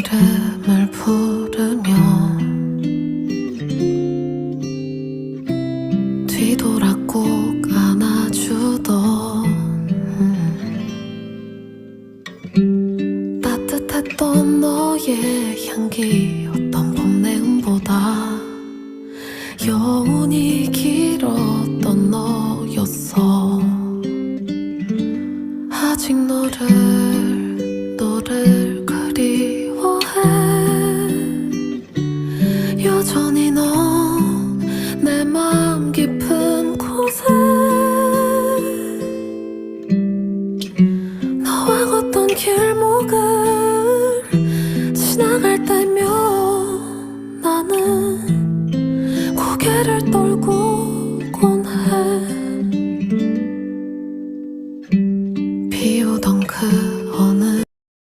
이름을 부르며 뒤돌아 꼭 안아주던 음. 따뜻했던 너의 향기 어떤 봄 내음보다 여운이 길었던 너였어 아직 너를 너를 여전히 넌 내 마음 깊은 곳에. 너와 걷던 길목을 지나갈 때면 나는 고개를 떨고 곤해. 비오던 그